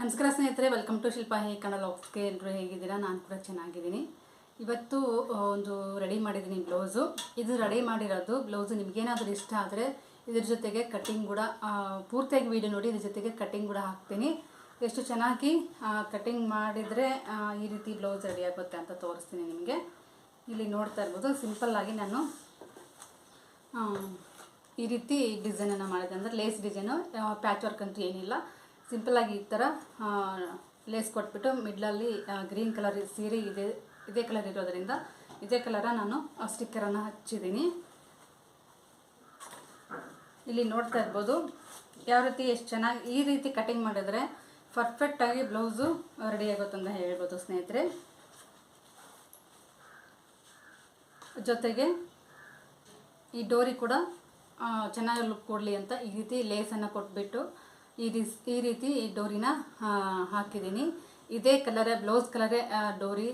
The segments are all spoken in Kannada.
ನಮಸ್ಕಾರ ಸ್ನೇಹಿತರೆ ವೆಲ್ಕಮ್ ಟು ಶಿಲ್ಪ ಹೇ ಕನ್ನಡ ಲಾಕ್ಸ್ಗೆ ಎಲ್ಲರೂ ಹೇಗಿದ್ದೀರಾ? ನಾನು ಕೂಡ ಚೆನ್ನಾಗಿದ್ದೀನಿ. ಇವತ್ತು ಒಂದು ರೆಡಿ ಮಾಡಿದ್ದೀನಿ ಬ್ಲೌಸು. ಇದು ರೆಡಿ ಮಾಡಿರೋದು, ಬ್ಲೌಸು ನಿಮಗೇನಾದರೂ ಇಷ್ಟ ಆದರೆ ಇದ್ರ ಜೊತೆಗೆ ಕಟ್ಟಿಂಗ್ ಕೂಡ ಪೂರ್ತಿಯಾಗಿ ವೀಡಿಯೋ ನೋಡಿ ಇದ್ರ ಜೊತೆಗೆ ಕಟ್ಟಿಂಗ್ ಕೂಡ ಹಾಕ್ತೀನಿ. ಎಷ್ಟು ಚೆನ್ನಾಗಿ ಕಟ್ಟಿಂಗ್ ಮಾಡಿದರೆ ಈ ರೀತಿ ಬ್ಲೌಸ್ ರೆಡಿ ಆಗುತ್ತೆ ಅಂತ ತೋರಿಸ್ತೀನಿ ನಿಮಗೆ. ಇಲ್ಲಿ ನೋಡ್ತಾ ಇರ್ಬೋದು ಸಿಂಪಲ್ಲಾಗಿ ನಾನು ಈ ರೀತಿ ಡಿಸೈನನ್ನು ಮಾಡಿದೆ ಅಂದರೆ ಲೇಸ್ ಡಿಸೈನು ಪ್ಯಾಚ್ ವರ್ಕ್ ಅಂತೂ ಏನಿಲ್ಲ. ಸಿಂಪಲ್ಲಾಗಿ ಈ ಥರ ಲೇಸ್ ಕೊಟ್ಬಿಟ್ಟು ಮಿಡ್ಲಲ್ಲಿ ಗ್ರೀನ್ ಕಲರ್ ಸೀರೆ ಇದೆ, ಇದೇ ಕಲರ್ ಇರೋದರಿಂದ ಇದೇ ಕಲರ ನಾನು ಸ್ಟಿಕ್ಕರನ್ನು ಹಚ್ಚಿದ್ದೀನಿ. ಇಲ್ಲಿ ನೋಡ್ತಾ ಇರ್ಬೋದು, ಯಾವ ರೀತಿ ಎಷ್ಟು ಚೆನ್ನಾಗಿ, ಈ ರೀತಿ ಕಟಿಂಗ್ ಮಾಡಿದ್ರೆ ಪರ್ಫೆಕ್ಟಾಗಿ ಬ್ಲೌಸು ರೆಡಿ ಆಗುತ್ತೆ ಅಂತ ಹೇಳ್ಬೋದು ಸ್ನೇಹಿತರೆ. ಜೊತೆಗೆ ಈ ಡೋರಿ ಕೂಡ ಚೆನ್ನಾಗಿ ಲುಕ್ ಕೊಡಲಿ ಅಂತ ಈ ರೀತಿ ಲೇಸನ್ನು ಕೊಟ್ಬಿಟ್ಟು ಈ ರೀಸ್ ಈ ರೀತಿ ಈ ಡೋರಿನ ಹಾಕಿದ್ದೀನಿ. ಇದೇ ಕಲರೇ, ಬ್ಲೌಸ್ ಕಲರೇ ಡೋರಿ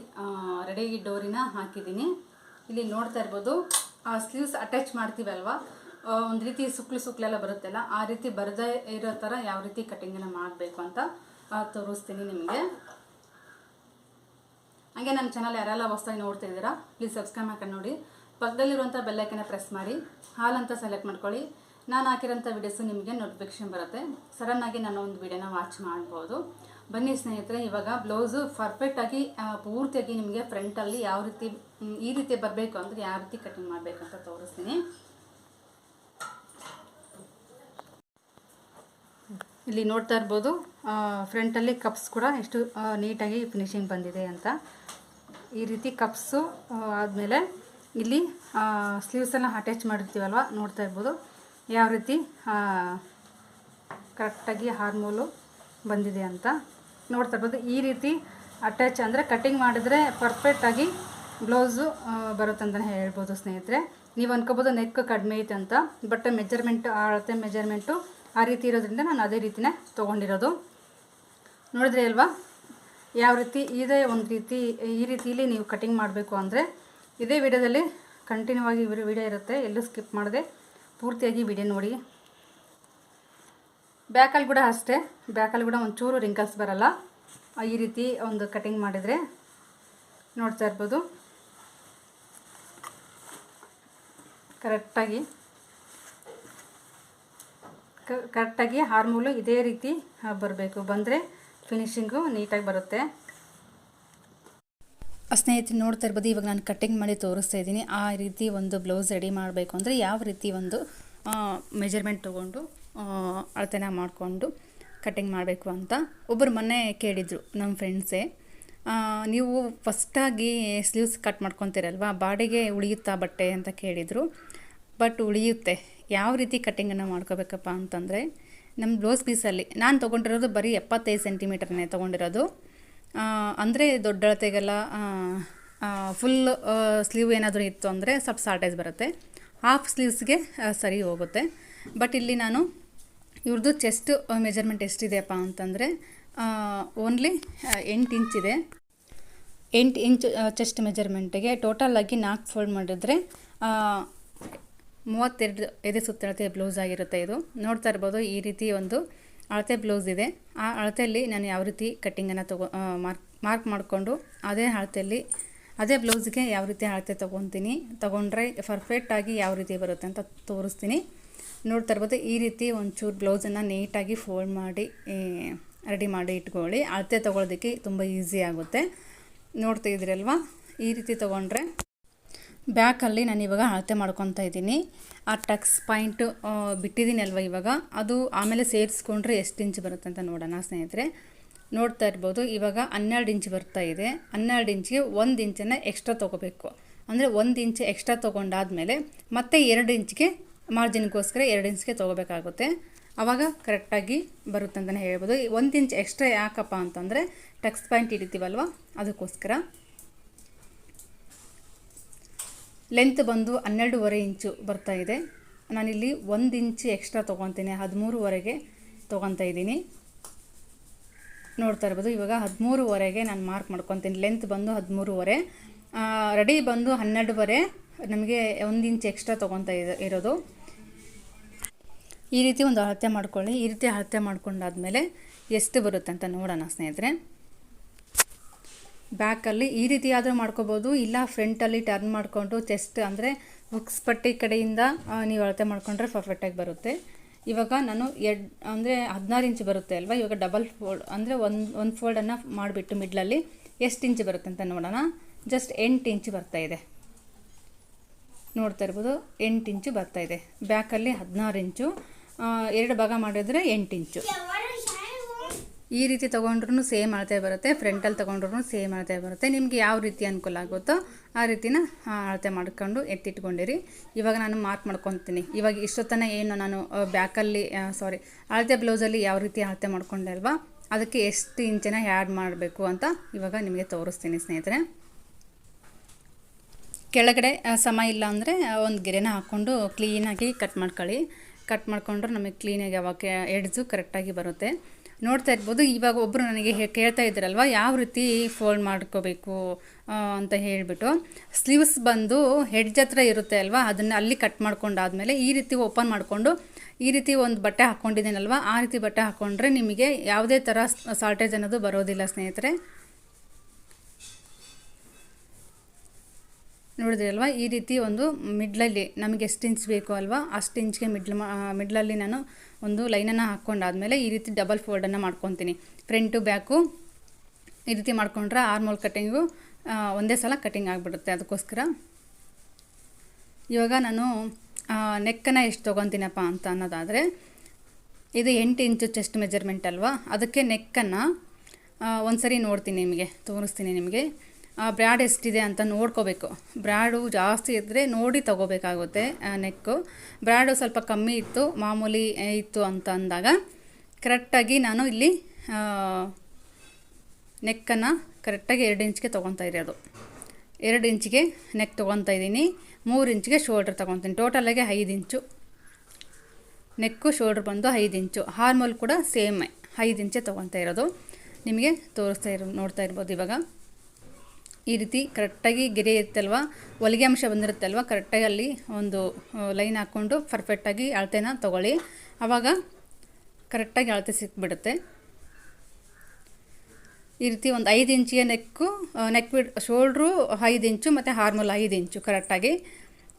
ರೆಡಿ ಡೋರಿನ ಹಾಕಿದ್ದೀನಿ. ಇಲ್ಲಿ ನೋಡ್ತಾ ಇರ್ಬೋದು, ಆ ಸ್ಲೀವ್ಸ್ ಅಟ್ಯಾಚ್ ಮಾಡ್ತೀವಲ್ವಾ ಒಂದು ರೀತಿ ಸುಕ್ಲು ಸುಕ್ಲೆಲ್ಲ ಬರುತ್ತಲ್ಲ, ಆ ರೀತಿ ಬರದೇ ಇರೋ ಥರ ಯಾವ ರೀತಿ ಕಟಿಂಗನ್ನು ಮಾಡಬೇಕು ಅಂತ ತೋರಿಸ್ತೀನಿ ನಿಮಗೆ. ಹಾಗೆ ನನ್ನ ಚಾನಲ್ ಯಾರೆಲ್ಲ ಹೊಸ್ದಾಗಿ ನೋಡ್ತಾ ಇದ್ದೀರಾ ಪ್ಲೀಸ್ ಸಬ್ಸ್ಕ್ರೈಬ್ ಮಾಡ್ಕೊಂಡು ನೋಡಿ. ಪಕ್ಕದಲ್ಲಿರುವಂಥ ಬೆಲ್ಲೈಕನ್ನ ಪ್ರೆಸ್ ಮಾಡಿ. ಹಾಲ್ ಅಂತ ಸೆಲೆಕ್ಟ್ ಮಾಡ್ಕೊಳ್ಳಿ. ನಾನು ಹಾಕಿರೋಂಥ ವಿಡಿಯೋಸು ನಿಮಗೆ ನೋಟಿಫಿಕೇಶನ್ ಬರುತ್ತೆ. ಸಡನ್ನಾಗಿ ನಾನು ಒಂದು ವಿಡಿಯೋನ ವಾಚ್ ಮಾಡ್ಬೋದು. ಬನ್ನಿ ಸ್ನೇಹಿತರೆ, ಇವಾಗ ಬ್ಲೌಸು ಪರ್ಫೆಕ್ಟಾಗಿ ಪೂರ್ತಿಯಾಗಿ ನಿಮಗೆ ಫ್ರಂಟಲ್ಲಿ ಯಾವ ರೀತಿ ಈ ರೀತಿ ಬರಬೇಕು ಅಂದರೆ ಯಾವ ರೀತಿ ಕಟಿಂಗ್ ಮಾಡಬೇಕಂತ ತೋರಿಸ್ತೀನಿ. ಇಲ್ಲಿ ನೋಡ್ತಾ ಇರ್ಬೋದು ಫ್ರಂಟಲ್ಲಿ ಕಪ್ಸ್ ಕೂಡ ಎಷ್ಟು ನೀಟಾಗಿ ಫಿನಿಶಿಂಗ್ ಬಂದಿದೆ ಅಂತ. ಈ ರೀತಿ ಕಪ್ಸು ಆದಮೇಲೆ ಇಲ್ಲಿ ಸ್ಲೀವ್ಸನ್ನು ಅಟ್ಯಾಚ್ ಮಾಡಿರ್ತೀವಲ್ವ, ನೋಡ್ತಾ ಇರ್ಬೋದು. ಯಾವ ರೀತಿ ಕರೆಕ್ಟಾಗಿ ಹಾರ್ಮೋಲು ಬಂದಿದೆ ಅಂತ ನೋಡ್ತಾ ಇರ್ಬೋದು. ಈ ರೀತಿ ಅಟ್ಯಾಚ್ ಅಂದರೆ ಕಟ್ಟಿಂಗ್ ಮಾಡಿದರೆ ಪರ್ಫೆಕ್ಟಾಗಿ ಬ್ಲೌಸು ಬರುತ್ತೆ ಅಂತಲೇ ಹೇಳ್ಬೋದು ಸ್ನೇಹಿತರೆ. ನೀವು ಅನ್ಕೋಬೋದು ನೆಕ್ ಕಡಿಮೆ ಐತೆ ಅಂತ ಬಟ್ ಮೆಜರ್ಮೆಂಟ್ ಅಳತೆ ಮೆಜರ್ಮೆಂಟು ಆ ರೀತಿ ಇರೋದ್ರಿಂದ ನಾನು ಅದೇ ರೀತಿನೇ ತೊಗೊಂಡಿರೋದು. ನೋಡಿದ್ರೆ ಅಲ್ವಾ? ಯಾವ ರೀತಿ ಇದೇ, ಒಂದು ರೀತಿ, ಈ ರೀತಿಯಲ್ಲಿ ನೀವು ಕಟ್ಟಿಂಗ್ ಮಾಡಬೇಕು ಅಂದರೆ ಇದೇ ವಿಡಿಯೋದಲ್ಲಿ ಕಂಟಿನ್ಯೂ ಆಗಿ ವಿಡಿಯೋ ಇರುತ್ತೆ, ಎಲ್ಲೂ ಸ್ಕಿಪ್ ಮಾಡದೆ. ಪೂರ್ತಿಯಾಗಿ ವಿಡಿಯೋ ನೋಡಿ. ಬ್ಯಾಕಲ್ಲಿ ಕೂಡ ಅಷ್ಟೇ. ಬ್ಯಾಕಲ್ಲಿ ಕೂಡ ಒಂಚೂರು ರಿಂಕಲ್ಸ್ ಬರಲ್ಲ. ಈ ರೀತಿ ಒಂದು ಕಟಿಂಗ್ ಮಾಡಿದರೆ ನೋಡ್ತಾ ಇರ್ಬೋದು. ಕರೆಕ್ಟಾಗಿ ಕರೆಕ್ಟಾಗಿ ಹಾರ್ಮೂಲು ಇದೇ ರೀತಿ ಬರಬೇಕು. ಬಂದರೆ ಫಿನಿಶಿಂಗು ನೀಟಾಗಿ ಬರುತ್ತೆ. ಸ್ನೇಹಿತರೆ ನೋಡ್ತಾ ಇರ್ಬೋದು, ಇವಾಗ ನಾನು ಕಟ್ಟಿಂಗ್ ಮಾಡಿ ತೋರಿಸ್ತಾ ಇದ್ದೀನಿ. ಆ ರೀತಿ ಒಂದು ಬ್ಲೌಸ್ ರೆಡಿ ಮಾಡಬೇಕು ಅಂದರೆ ಯಾವ ರೀತಿ ಒಂದು ಮೆಜರ್ಮೆಂಟ್ ತೊಗೊಂಡು ಅಳತೆನ ಮಾಡಿಕೊಂಡು ಕಟ್ಟಿಂಗ್ ಮಾಡಬೇಕು ಅಂತ ಒಬ್ಬರು ಮೊನ್ನೆ ಕೇಳಿದರು ನಮ್ಮ ಫ್ರೆಂಡ್ಸೇ ನೀವು ಫಸ್ಟಾಗಿ ಸ್ಲೀವ್ಸ್ ಕಟ್ ಮಾಡ್ಕೊತೀರಲ್ವಾ? ಬಾಡಿಗೆ ಉಳಿಯುತ್ತಾ ಬಟ್ಟೆ ಅಂತ ಕೇಳಿದರು. ಬಟ್ ಉಳಿಯುತ್ತೆ. ಯಾವ ರೀತಿ ಕಟ್ಟಿಂಗನ್ನು ಮಾಡ್ಕೋಬೇಕಪ್ಪ ಅಂತಂದರೆ ನಮ್ಮ ಬ್ಲೌಸ್ ಪೀಸಲ್ಲಿ ನಾನು ತೊಗೊಂಡಿರೋದು ಬರೀ ಎಪ್ಪತ್ತೈದು ಸೆಂಟಿಮೀಟರ್ನೇ ತೊಗೊಂಡಿರೋದು. ಅಂದರೆ ದೊಡ್ಡ ಅಳತೆಗೆಲ್ಲ ಫುಲ್ ಸ್ಲೀವ್ ಏನಾದರೂ ಇತ್ತು ಅಂದರೆ ಸ್ವಲ್ಪ ಶಾರ್ಟೇಜ್ ಬರುತ್ತೆ. ಹಾಫ್ ಸ್ಲೀವ್ಸ್ಗೆ ಸರಿ ಹೋಗುತ್ತೆ. ಬಟ್ ಇಲ್ಲಿ ನಾನು ಇವ್ರದ್ದು ಚೆಸ್ಟ್ ಮೆಜರ್ಮೆಂಟ್ ಎಷ್ಟಿದೆಯಪ್ಪ ಅಂತಂದರೆ ಓನ್ಲಿ ಎಂಟು ಇಂಚಿದೆ ಎಂಟು ಇಂಚ್ ಚೆಸ್ಟ್ ಮೆಜರ್ಮೆಂಟಿಗೆ ಟೋಟಲಾಗಿ ನಾಲ್ಕು ಫೋಲ್ಡ್ ಮಾಡಿದ್ರೆ ಮೂವತ್ತೆರಡು ಎದೆ ಸುತ್ತಳತೆ ಬ್ಲೌಸ್ ಆಗಿರುತ್ತೆ ಇದು. ನೋಡ್ತಾ ಇರ್ಬೋದು ಈ ರೀತಿ ಒಂದು ಅಳತೆ ಬ್ಲೌಸ್ ಇದೆ. ಆ ಅಳತೆಯಲ್ಲಿ ನಾನು ಯಾವ ರೀತಿ ಕಟ್ಟಿಂಗನ್ನು ತಗೋ ಮಾರ್ಕ್ ಮಾರ್ಕ್ ಮಾಡಿಕೊಂಡು ಅದೇ ಅಳತೆಯಲ್ಲಿ ಅದೇ ಬ್ಲೌಸ್ಗೆ ಯಾವ ರೀತಿ ಅಳತೆ ತೊಗೊತೀನಿ, ತೊಗೊಂಡ್ರೆ ಪರ್ಫೆಕ್ಟಾಗಿ ಯಾವ ರೀತಿ ಬರುತ್ತೆ ಅಂತ ತೋರಿಸ್ತೀನಿ. ನೋಡ್ತಾ ಇರ್ಬೋದು, ಈ ರೀತಿ ಒಂಚೂರು ಬ್ಲೌಸನ್ನು ನೀಟಾಗಿ ಫೋಲ್ಡ್ ಮಾಡಿ ರೆಡಿ ಮಾಡಿ ಇಟ್ಕೊಳ್ಳಿ. ಅಳತೆ ತೊಗೊಳೋದಕ್ಕೆ ತುಂಬ ಈಸಿ ಆಗುತ್ತೆ. ನೋಡ್ತಾ ಇದ್ದೀರಲ್ವ? ಈ ರೀತಿ ತೊಗೊಂಡ್ರೆ ಬ್ಯಾಕಲ್ಲಿ ನಾನು ಇವಾಗ ಅಳತೆ ಮಾಡ್ಕೊತಾ ಇದ್ದೀನಿ. ಆ ಟಕ್ಸ್ ಪಾಯಿಂಟು ಬಿಟ್ಟಿದ್ದೀನಿ ಅಲ್ವ ಇವಾಗ? ಅದು ಆಮೇಲೆ ಸೇರಿಸ್ಕೊಂಡ್ರೆ ಎಷ್ಟು ಇಂಚ್ ಬರುತ್ತೆ ಅಂತ ನೋಡೋಣ ಸ್ನೇಹಿತರೆ. ನೋಡ್ತಾ ಇರ್ಬೋದು, ಇವಾಗ ಹನ್ನೆರಡು ಇಂಚ್ ಬರ್ತಾ ಇದೆ. ಹನ್ನೆರಡು ಇಂಚಿಗೆ ಒಂದು ಇಂಚನ್ನು ಎಕ್ಸ್ಟ್ರಾ ತೊಗೋಬೇಕು. ಅಂದರೆ ಒಂದು ಇಂಚ್ ಎಕ್ಸ್ಟ್ರಾ ತೊಗೊಂಡಾದಮೇಲೆ ಮತ್ತೆ ಎರಡು ಇಂಚ್ಗೆ ಮಾರ್ಜಿನ್ಗೋಸ್ಕರ ಎರಡು ಇಂಚ್ಗೆ ತೊಗೋಬೇಕಾಗುತ್ತೆ. ಆವಾಗ ಕರೆಕ್ಟಾಗಿ ಬರುತ್ತೆ ಅಂತಲೇ ಹೇಳ್ಬೋದು. ಒಂದು ಇಂಚ್ ಎಕ್ಸ್ಟ್ರಾ ಯಾಕಪ್ಪ ಅಂತಂದರೆ ಟಕ್ಸ್ ಪಾಯಿಂಟ್ ಹಿಡಿತೀವಲ್ವ? ಅದಕ್ಕೋಸ್ಕರ ಲೆಂತ್ ಬಂದು ಹನ್ನೆರಡೂವರೆ ಇಂಚು ಬರ್ತಾ ಇದೆ. ನಾನಿಲ್ಲಿ ಒಂದು ಇಂಚು ಎಕ್ಸ್ಟ್ರಾ ತೊಗೊತೀನಿ. ಹದಿಮೂರುವರೆಗೆ ತೊಗೊತಾ ಇದ್ದೀನಿ. ನೋಡ್ತಾ ಇರ್ಬೋದು, ಇವಾಗ ಹದಿಮೂರುವರೆಗೆ ನಾನು ಮಾರ್ಕ್ ಮಾಡ್ಕೊತೀನಿ. ಲೆಂತ್ ಬಂದು ಹದಿಮೂರುವರೆ. ರೆಡಿ ಬಂದು ಹನ್ನೆರಡುವರೆ. ನಮಗೆ ಒಂದು ಇಂಚ್ ಎಕ್ಸ್ಟ್ರಾ ತೊಗೊತಾ ಇದೆ, ಇರೋದು. ಈ ರೀತಿ ಒಂದು ಅಳತೆ ಮಾಡ್ಕೊಳ್ಳಿ. ಈ ರೀತಿ ಅಳತೆ ಮಾಡ್ಕೊಂಡಾದ್ಮೇಲೆ ಎಷ್ಟು ಬರುತ್ತೆ ಅಂತ ನೋಡೋಣ, ಸ್ನೇಹಿತರೆ. ಬ್ಯಾಕಲ್ಲಿ ಈ ರೀತಿ ಆದರೂ ಮಾಡ್ಕೋಬೋದು. ಇಲ್ಲ ಫ್ರಂಟಲ್ಲಿ ಟರ್ನ್ ಮಾಡಿಕೊಂಡು ಚೆಸ್ಟ್ ಅಂದರೆ ಹುಕ್ಸ್ ಪಟ್ಟಿ ಕಡೆಯಿಂದ ನೀವು ಅಳತೆ ಮಾಡಿಕೊಂಡ್ರೆ ಪರ್ಫೆಕ್ಟಾಗಿ ಬರುತ್ತೆ. ಇವಾಗ ನಾನು ಎಡ್, ಅಂದರೆ ಹದಿನಾರು ಇಂಚ್ ಬರುತ್ತೆ ಅಲ್ವಾ? ಇವಾಗ ಡಬಲ್ ಫೋಲ್ಡ್ ಅಂದರೆ ಒಂದು ಒಂದು ಫೋಲ್ಡನ್ನು ಮಾಡಿಬಿಟ್ಟು ಮಿಡ್ಲಲ್ಲಿ ಎಷ್ಟು ಇಂಚ್ ಬರುತ್ತೆ ಅಂತ ನೋಡೋಣ. ಜಸ್ಟ್ ಎಂಟು ಇಂಚ್ ಬರ್ತಾ ಇದೆ. ನೋಡ್ತಾ ಇರ್ಬೋದು, ಎಂಟು ಇಂಚು ಬರ್ತಾ ಇದೆ. ಬ್ಯಾಕಲ್ಲಿ ಹದಿನಾರು ಇಂಚು ಎರಡು ಭಾಗ ಮಾಡಿದರೆ ಎಂಟು ಇಂಚು. ಈ ರೀತಿ ತೊಗೊಂಡ್ರು ಸೇಮ್ ಅಳತೆ ಬರುತ್ತೆ ಫ್ರಂಟಲ್ಲಿ ತೊಗೊಂಡ್ರು ಸೇಮ್ ಅಳತೆ ಬರುತ್ತೆ. ನಿಮಗೆ ಯಾವ ರೀತಿ ಅನುಕೂಲ ಆಗುತ್ತೋ ಆ ರೀತಿನ ಅಳತೆ ಮಾಡ್ಕೊಂಡು ಎತ್ತಿಟ್ಕೊಂಡಿರಿ. ಇವಾಗ ನಾನು ಮಾರ್ಕ್ ಮಾಡ್ಕೊತೀನಿ. ಇವಾಗ ಇಷ್ಟೊತ್ತನ ಏನು ನಾನು ಬ್ಯಾಕಲ್ಲಿ ಸಾರಿ ಅಳತೆ ಬ್ಲೌಸಲ್ಲಿ ಯಾವ ರೀತಿ ಅಳತೆ ಮಾಡ್ಕೊಂಡೆ ಅಲ್ವಾ ಅದಕ್ಕೆ ಎಷ್ಟು ಇಂಚಿನ ಆ್ಯಡ್ ಮಾಡಬೇಕು ಅಂತ ಇವಾಗ ನಿಮಗೆ ತೋರಿಸ್ತೀನಿ ಸ್ನೇಹಿತರೆ. ಕೆಳಗಡೆ ಸಮ ಇಲ್ಲ ಅಂದರೆ ಒಂದು ಗೆರೆನ ಹಾಕ್ಕೊಂಡು ಕ್ಲೀನಾಗಿ ಕಟ್ ಮಾಡ್ಕೊಳ್ಳಿ. ಕಟ್ ಮಾಡಿಕೊಂಡ್ರೆ ನಮಗೆ ಕ್ಲೀನಾಗಿ ಯಾವಾಗ ಎಡ್ಜು ಕರೆಕ್ಟಾಗಿ ಬರುತ್ತೆ. ನೋಡ್ತಾ ಇರ್ಬೋದು. ಇವಾಗ ಒಬ್ಬರು ನನಗೆ ಕೇಳ್ತಾ ಇದ್ದಾರಲ್ವ ಯಾವ ರೀತಿ ಫೋಲ್ಡ್ ಮಾಡ್ಕೋಬೇಕು ಅಂತ ಹೇಳಿಬಿಟ್ಟು. ಸ್ಲೀವ್ಸ್ ಬಂದು ಹೆಡ್ಜ್ ಹತ್ರ ಇರುತ್ತೆ ಅಲ್ವಾ, ಅದನ್ನು ಅಲ್ಲಿ ಕಟ್ ಮಾಡ್ಕೊಂಡಾದಮೇಲೆ ಈ ರೀತಿ ಓಪನ್ ಮಾಡಿಕೊಂಡು, ಈ ರೀತಿ ಒಂದು ಬಟ್ಟೆ ಹಾಕ್ಕೊಂಡಿದ್ದೀನಲ್ವ ಆ ರೀತಿ ಬಟ್ಟೆ ಹಾಕ್ಕೊಂಡ್ರೆ ನಿಮಗೆ ಯಾವುದೇ ಥರ ಸಾಲ್ಟೇಜ್ ಅನ್ನೋದು ಬರೋದಿಲ್ಲ ಸ್ನೇಹಿತರೆ. ನೋಡಿದ್ರಿ ಅಲ್ವಾ ಈ ರೀತಿ ಒಂದು ಮಿಡ್ಲಲ್ಲಿ ನಮಗೆ ಎಷ್ಟು ಇಂಚ್ ಬೇಕು ಅಲ್ವಾ? ಅಷ್ಟು ಇಂಚ್ಗೆ ಮಿಡ್ಲ್ ಮಿಡ್ಲಲ್ಲಿ ನಾನು ಒಂದು ಲೈನನ್ನು ಹಾಕ್ಕೊಂಡಾದ್ಮೇಲೆ ಈ ರೀತಿ ಡಬಲ್ ಫೋಲ್ಡನ್ನು ಮಾಡ್ಕೊತೀನಿ. ಫ್ರಂಟು ಬ್ಯಾಕು ಈ ರೀತಿ ಮಾಡ್ಕೊಂಡ್ರೆ ಆರ್ಮೋಲ್ ಕಟ್ಟಿಂಗು ಒಂದೇ ಸಲ ಕಟ್ಟಿಂಗ್ ಆಗಿಬಿಡುತ್ತೆ. ಅದಕ್ಕೋಸ್ಕರ ಇವಾಗ ನಾನು ನೆಕ್ಕನ್ನು ಎಷ್ಟು ತೊಗೊತೀನಪ್ಪ ಅಂತ ಅನ್ನೋದಾದರೆ, ಇದು ಎಂಟು ಇಂಚು ಚೆಸ್ಟ್ ಮೆಜರ್ಮೆಂಟ್ ಅಲ್ವಾ? ಅದಕ್ಕೆ ನೆಕ್ಕನ್ನು ಒಂದು ಸರಿ ನೋಡ್ತೀನಿ ನಿಮಗೆ, ತೋರಿಸ್ತೀನಿ ನಿಮಗೆ. ಬ್ರ್ಯಾಡ್ ಎಷ್ಟಿದೆ ಅಂತ ನೋಡ್ಕೋಬೇಕು. ಬ್ರ್ಯಾಡು ಜಾಸ್ತಿ ಇದ್ದರೆ ನೋಡಿ ತಗೋಬೇಕಾಗುತ್ತೆ ನೆಕ್ಕು. ಬ್ರ್ಯಾಡು ಸ್ವಲ್ಪ ಕಮ್ಮಿ ಇತ್ತು, ಮಾಮೂಲಿ ಇತ್ತು ಅಂತ ಅಂದಾಗ ಕರೆಕ್ಟಾಗಿ ನಾನು ಇಲ್ಲಿ ನೆಕ್ಕನ್ನು ಕರೆಕ್ಟಾಗಿ ಎರಡು ಇಂಚ್ಗೆ ತೊಗೊತಾ ಇರೋದು. ಎರಡು ಇಂಚಿಗೆ ನೆಕ್ ತೊಗೊತಾ ಇದ್ದೀನಿ. ಮೂರು ಇಂಚಿಗೆ ಶೋಲ್ಡ್ರ್ ತೊಗೊತೀನಿ ಟೋಟಲಾಗಿ ಐದು ಇಂಚು. ನೆಕ್ಕು, ಶೋಲ್ಡ್ರ್ ಬಂದು ಐದು ಇಂಚು. ಹಾರ್ಮೋಲ್ ಕೂಡ ಸೇಮ್. ಐದು ಇಂಚೆ ತೊಗೊತಾ ಇರೋದು. ನಿಮಗೆ ತೋರಿಸ್ತಾ ಇರೋ, ನೋಡ್ತಾ ಇರ್ಬೋದು ಇವಾಗ. ಈ ರೀತಿ ಕರೆಕ್ಟಾಗಿ ಗೆರೆ ಇರುತ್ತಲ್ವ? ಹೊಲಿಗೆ ಅಂಶ ಬಂದಿರುತ್ತಲ್ವ? ಕರೆಕ್ಟಾಗಿ ಅಲ್ಲಿ ಒಂದು ಲೈನ್ ಹಾಕ್ಕೊಂಡು ಪರ್ಫೆಕ್ಟಾಗಿ ಅಳತೆನ ತೊಗೊಳ್ಳಿ. ಆವಾಗ ಕರೆಕ್ಟಾಗಿ ಅಳತೆ ಸಿಕ್ಬಿಡುತ್ತೆ. ಈ ರೀತಿ ಒಂದು ಐದು ಇಂಚಿಯ ನೆಕ್ಕು ನೆಕ್ ಬಿಡ್ ಶೋಲ್ಡ್ರು ಐದು ಇಂಚು ಮತ್ತು ಹಾರ್ಮಲ್ ಐದು ಇಂಚು ಕರೆಕ್ಟಾಗಿ.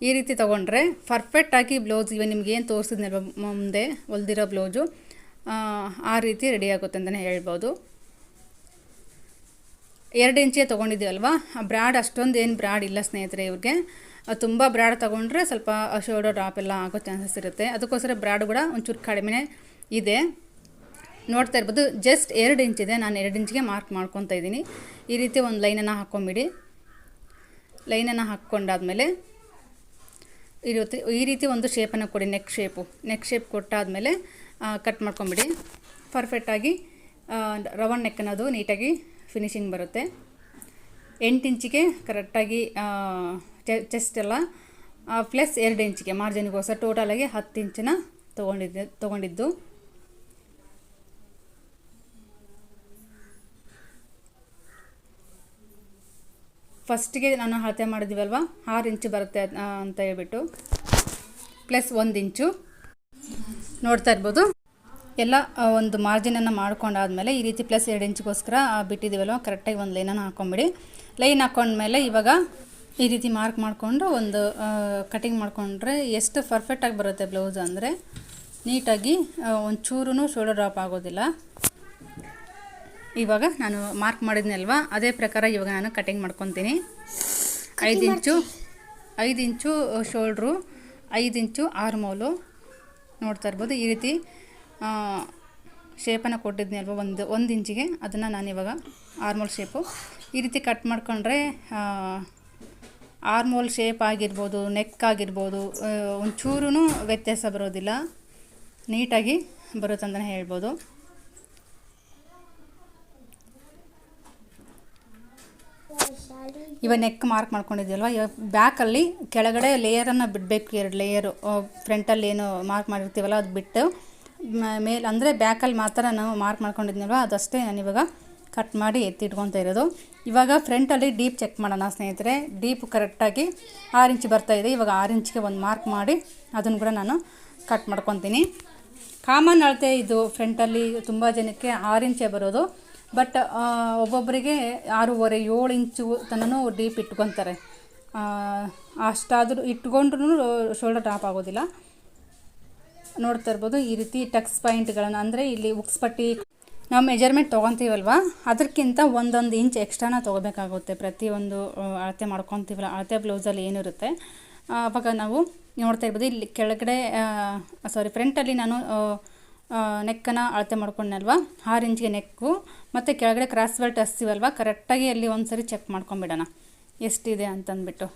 ಈ ರೀತಿ ತೊಗೊಂಡ್ರೆ ಪರ್ಫೆಕ್ಟಾಗಿ ಬ್ಲೌಸ್ ಇವೆ ನಿಮ್ಗೆ ಏನು ತೋರಿಸಿದ್ನಲ್ವ ಮುಂದೆ ಹೊಲ್ದಿರೋ ಬ್ಲೌಸು ಆ ರೀತಿ ರೆಡಿ ಆಗುತ್ತೆ ಅಂತಲೇ ಹೇಳ್ಬೋದು. ಎರಡು ಇಂಚೇ ತೊಗೊಂಡಿದ್ದೀವಲ್ವಾ ಬ್ರಾಡ್ ಅಷ್ಟೊಂದು ಏನು ಬ್ರಾಡ್ ಇಲ್ಲ ಸ್ನೇಹಿತರೆ ಇವ್ರಿಗೆ. ತುಂಬ ಬ್ರಾಡ್ ತೊಗೊಂಡ್ರೆ ಸ್ವಲ್ಪ ಶೋಡೋ ಡ್ರಾಪ್ ಎಲ್ಲ ಆಗೋ ಚಾನ್ಸಸ್ ಇರುತ್ತೆ. ಅದಕ್ಕೋಸ್ಕರ ಬ್ರಾಡ್ ಕೂಡ ಒಂಚೂರು ಕಡಿಮೆ ಇದೆ. ನೋಡ್ತಾ ಇರ್ಬೋದು, ಜಸ್ಟ್ ಎರಡು ಇಂಚಿದೆ ನಾನು ಎರಡು ಇಂಚಿಗೆ ಮಾರ್ಕ್ ಮಾಡ್ಕೊತಾ ಇದ್ದೀನಿ. ಈ ರೀತಿ ಒಂದು ಲೈನನ್ನು ಹಾಕ್ಕೊಂಬಿಡಿ ಲೈನನ್ನು ಹಾಕ್ಕೊಂಡಾದಮೇಲೆ ಇರುತ್ತೆ. ರೀತಿ ಈ ರೀತಿ ಒಂದು ಶೇಪನ್ನು ಕೊಡಿ ನೆಕ್ ಶೇಪು ನೆಕ್ ಶೇಪ್ ಕೊಟ್ಟಾದಮೇಲೆ ಕಟ್ ಮಾಡ್ಕೊಂಬಿಡಿ. ಪರ್ಫೆಕ್ಟಾಗಿ ರವನ್ ನೆಕ್ ಅನ್ನೋದು ನೀಟಾಗಿ ಫಿನಿಶಿಂಗ್ ಬರುತ್ತೆ. ಎಂಟು ಇಂಚಿಗೆ ಕರೆಕ್ಟಾಗಿ ಚೆಸ್ಟ್ ಎಲ್ಲ ಪ್ಲಸ್ ಎರಡು ಇಂಚಿಗೆ ಮಾರ್ಜಿನ್ಗೋಸ್ಕರ ಟೋಟಲಾಗಿ ಹತ್ತು ಇಂಚಿನ ತೊಗೊಂಡಿದ್ದೆ, ತೊಗೊಂಡಿದ್ದು. ಫಸ್ಟಿಗೆ ನಾನು ಅಳತೆ ಮಾಡಿದ್ವಲ್ವ? ಆರು ಇಂಚು ಬರುತ್ತೆ ಅಂತ ಹೇಳ್ಬಿಟ್ಟು. ಪ್ಲಸ್ ಒಂದು ಇಂಚು. ನೋಡ್ತಾ ಇರ್ಬೋದು. ಎಲ್ಲ ಒಂದು ಮಾರ್ಜಿನನ್ನು ಮಾಡ್ಕೊಂಡಾದಮೇಲೆ ಈ ರೀತಿ ಪ್ಲಸ್ ಎರಡು ಇಂಚಿಗೋಸ್ಕರ ಬಿಟ್ಟಿದ್ದೀವಲ್ಲ ಬಿಟ್ಟಿದ್ದೀವಲ್ವ ಕರೆಕ್ಟಾಗಿ ಒಂದು ಲೈನನ್ನು ಹಾಕ್ಕೊಂಬಿಡಿ ಲೈನ್ ಹಾಕೊಂಡ್ಮೇಲೆ ಇವಾಗ ಈ ರೀತಿ ಮಾರ್ಕ್ ಮಾಡಿಕೊಂಡು ಒಂದು ಕಟಿಂಗ್ ಮಾಡಿಕೊಂಡ್ರೆ ಎಷ್ಟು ಪರ್ಫೆಕ್ಟಾಗಿ ಬರುತ್ತೆ ಬ್ಲೌಸ್ ಅಂದರೆ ನೀಟಾಗಿ ಒಂಚೂರು ಶೋಲ್ಡರ್ ಡ್ರಾಪ್ ಆಗೋದಿಲ್ಲ. ಇವಾಗ ನಾನು ಮಾರ್ಕ್ ಮಾಡಿದ್ನಲ್ವಾ ಅದೇ ಪ್ರಕಾರ ಇವಾಗ ನಾನು ಕಟಿಂಗ್ ಮಾಡ್ಕೊತೀನಿ. ಐದು ಇಂಚು ಐದು ಇಂಚು ಶೋಲ್ಡ್ರು ಐದು ಇಂಚು ಆರ್ಮೋಲು ನೋಡ್ತಾ ಇರ್ಬೋದು ಈ ರೀತಿ ಶೇಪನ್ನು ಕೊಟ್ಟಿದ್ದೀನಿ ಅಲ್ವಾ, ಒಂದು ಒಂದು ಇಂಚಿಗೆ. ಅದನ್ನು ನಾನು ಇವಾಗ ಆರ್ಮೋಲ್ ಶೇಪು ಈ ರೀತಿ ಕಟ್ ಮಾಡ್ಕೊಂಡ್ರೆ ಆರ್ಮೋಲ್ ಶೇಪ್ ಆಗಿರ್ಬೋದು ನೆಕ್ ಆಗಿರ್ಬೋದು ಒಂಚೂರು ವ್ಯತ್ಯಾಸ ಬರೋದಿಲ್ಲ. ನೀಟಾಗಿ ಬರುತ್ತಂತಲೇ ಹೇಳ್ಬೋದು. ಇವಾಗ ನೆಕ್ ಮಾರ್ಕ್ ಮಾಡ್ಕೊಂಡಿದ್ದೀವಲ್ವ ಇವಾಗ ಬ್ಯಾಕಲ್ಲಿ ಕೆಳಗಡೆ ಲೇಯರನ್ನು ಬಿಡಬೇಕು, ಎರಡು ಲೇಯರು ಫ್ರಂಟಲ್ಲಿ ಏನು ಮಾರ್ಕ್ ಮಾಡಿರ್ತೀವಲ್ಲ, ಅದು ಬಿಟ್ಟು. ಮೇಲೆ, ಅಂದರೆ ಬ್ಯಾಕಲ್ಲಿ ಮಾತ್ರ ನಾವು ಮಾರ್ಕ್ ಮಾಡ್ಕೊಂಡಿದ್ನಲ್ವ, ಅದಷ್ಟೇ ನಾನು ಇವಾಗ ಕಟ್ ಮಾಡಿ ಎತ್ತಿಟ್ಕೊತಾ ಇರೋದು. ಇವಾಗ ಫ್ರಂಟಲ್ಲಿ ಡೀಪ್ ಚೆಕ್ ಮಾಡೋಣ ಸ್ನೇಹಿತರೆ. ಡೀಪ್ ಕರೆಕ್ಟಾಗಿ ಆರು ಇಂಚ್ ಬರ್ತಾ ಇದೆ. ಇವಾಗ ಆರು ಇಂಚ್ಗೆ ಒಂದು ಮಾರ್ಕ್ ಮಾಡಿ ಅದನ್ನು ಕೂಡ ನಾನು ಕಟ್ ಮಾಡ್ಕೊತೀನಿ. ಕಾಮನ್ ಅಳತೆ ಇದು ಫ್ರಂಟಲ್ಲಿ ತುಂಬ ಜನಕ್ಕೆ ಆರು ಇಂಚೇ ಬರೋದು. ಬಟ್ ಒಬ್ಬೊಬ್ಬರಿಗೆ ಆರೂವರೆ, ಏಳು ಇಂಚು ತನೂ ಡೀಪ್ ಇಟ್ಕೊತಾರೆ. ಅಷ್ಟಾದರೂ ಇಟ್ಕೊಂಡ್ರೂ ಶೋಲ್ಡರ್ ಟಾಪ್ ಆಗೋದಿಲ್ಲ. ನೋಡ್ತಾ ಇರ್ಬೋದು, ಈ ರೀತಿ ಟಕ್ಸ್ ಪಾಯಿಂಟ್ಗಳನ್ನು ಅಂದರೆ ಇಲ್ಲಿ ಉಕ್ಸ್ ಪಟ್ಟಿ ನಾವು ಮೆಜರ್ಮೆಂಟ್ ತೊಗೊತೀವಲ್ವ? ಅದಕ್ಕಿಂತ ಒಂದೊಂದು ಇಂಚ್ ಎಕ್ಸ್ಟ್ರಾನ ತೊಗೋಬೇಕಾಗುತ್ತೆ. ಪ್ರತಿಯೊಂದು ಅಳತೆ ಮಾಡ್ಕೊತೀವಲ್ಲ, ಅಳತೆ ಬ್ಲೌಸಲ್ಲಿ ಏನಿರುತ್ತೆ. ಆವಾಗ ನಾವು ನೋಡ್ತಾ ಇರ್ಬೋದು, ಇಲ್ಲಿ ಕೆಳಗಡೆ ಸಾರಿ ಫ್ರಂಟಲ್ಲಿ ನಾನು ನೆಕ್ಕನ್ನು ಅಳತೆ ಮಾಡ್ಕೊಂಡಲ್ವ ಆರು ಇಂಚ್ಗೆ ನೆಕ್ಕು ಮತ್ತು ಕೆಳಗಡೆ ಕ್ರಾಸ್ ಬೆಲ್ಟ್ ಹಸ್ತೀವಲ್ವ ಕರೆಕ್ಟಾಗಿ ಅಲ್ಲಿ ಒಂದು ಸರಿ ಚೆಕ್ ಮಾಡ್ಕೊಂಬಿಡೋಣ ಎಷ್ಟಿದೆ ಅಂತಂದ್ಬಿಟ್ಟು.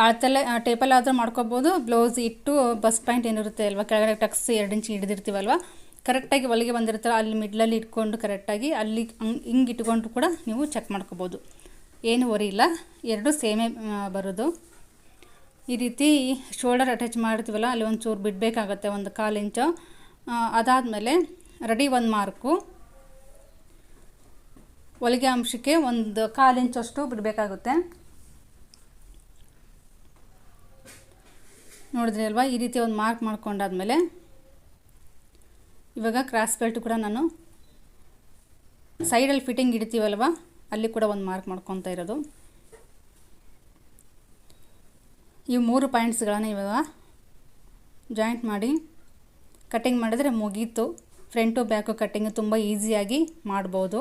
ಅಳತೆಲ್ಲ ಟೇಪಲ್ಲಿ ಆದರೂ ಮಾಡ್ಕೊಬೋದು. ಬ್ಲೌಸ್ ಇಟ್ಟು ಬಸ್ ಪಾಯಿಂಟ್ ಏನಿರುತ್ತೆ ಅಲ್ವಾ? ಕೆಳಗಡೆ ಟಕ್ಸ್ ಎರಡು ಇಂಚು ಹಿಡಿದಿರ್ತೀವಲ್ವ? ಕರೆಕ್ಟಾಗಿ ಒಳಗೆ ಬಂದಿರ್ತಾರೆ, ಅಲ್ಲಿ ಮಿಡ್ಲಲ್ಲಿ ಇಟ್ಕೊಂಡು ಕರೆಕ್ಟಾಗಿ ಅಲ್ಲಿ ಹಂಗೆ ಇಟ್ಕೊಂಡು ಕೂಡ ನೀವು ಚೆಕ್ ಮಾಡ್ಕೋಬೋದು. ಏನು ವರಿ ಇಲ್ಲ. ಎರಡು ಸೇಮೇ ಬರೋದು. ಈ ರೀತಿ ಶೋಲ್ಡರ್ ಅಟ್ಯಾಚ್ ಮಾಡ್ತೀವಲ್ಲ ಅಲ್ಲಿ ಒಂದು ಚೂರು ಬಿಡಬೇಕಾಗತ್ತೆ, ಒಂದು ಕಾಲು ಇಂಚು. ಅದಾದಮೇಲೆ ರೆಡಿ ಒಂದು ಮಾರ್ಕು. ಹೊಲಿಗೆ ಅಂಶಕ್ಕೆ ಒಂದು ಕಾಲು ಇಂಚಷ್ಟು ಬಿಡಬೇಕಾಗುತ್ತೆ. ನೋಡಿದ್ರಿ ಅಲ್ವಾ? ಈ ರೀತಿ ಒಂದು ಮಾರ್ಕ್ ಮಾಡ್ಕೊಂಡಾದ್ಮೇಲೆ ಇವಾಗ ಕ್ರಾಸ್ ಬೆಲ್ಟ್ ಕೂಡ ನಾನು ಸೈಡಲ್ಲಿ ಫಿಟ್ಟಿಂಗ್ ಇಡ್ತೀವಲ್ವ? ಅಲ್ಲಿ ಕೂಡ ಒಂದು ಮಾರ್ಕ್ ಮಾಡ್ಕೊತಾ ಇರೋದು. ಈ ಮೂರು ಪಾಯಿಂಟ್ಸ್ಗಳನ್ನು ಇವಾಗ ಜಾಯಿಂಟ್ ಮಾಡಿ ಕಟ್ಟಿಂಗ್ ಮಾಡಿದರೆ ಮುಗೀತು. ಫ್ರಂಟು ಬ್ಯಾಕು ಕಟ್ಟಿಂಗ್ ತುಂಬ ಈಸಿಯಾಗಿ ಮಾಡ್ಬೋದು.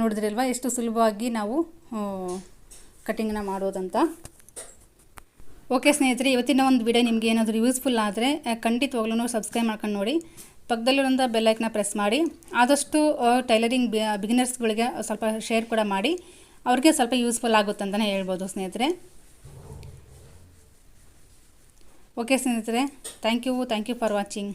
ನೋಡಿದ್ರಲ್ವಾ? ಎಷ್ಟು ಸುಲಭವಾಗಿ ನಾವು ಕಟಿಂಗ್ನ ಮಾಡೋದಂತ. ಓಕೆ ಸ್ನೇಹಿತರೆ, ಇವತ್ತಿನ ಒಂದು ವಿಡಿಯೋ ನಿಮಗೆ ಏನಾದರೂ ಯೂಸ್ಫುಲ್ ಆದರೆ ಖಂಡಿತವಾಗ್ಲೂ ಸಬ್ಸ್ಕ್ರೈಬ್ ಮಾಡ್ಕೊಂಡು ನೋಡಿ. ಪಕ್ಕದಲ್ಲಿರೋಂಥ ಬೆಲ್ಲೈಕ್ನ ಪ್ರೆಸ್ ಮಾಡಿ. ಆದಷ್ಟು ಟೈಲರಿಂಗ್ ಬಿಗಿನರ್ಸ್ಗಳಿಗೆ ಸ್ವಲ್ಪ ಶೇರ್ ಕೂಡ ಮಾಡಿ. ಅವ್ರಿಗೆ ಸ್ವಲ್ಪ ಯೂಸ್ಫುಲ್ ಆಗುತ್ತೆ ಅಂತಲೇ ಹೇಳ್ಬೋದು ಸ್ನೇಹಿತರೆ. ಓಕೆ ಸ್ನೇಹಿತರೆ thank you thank you for watching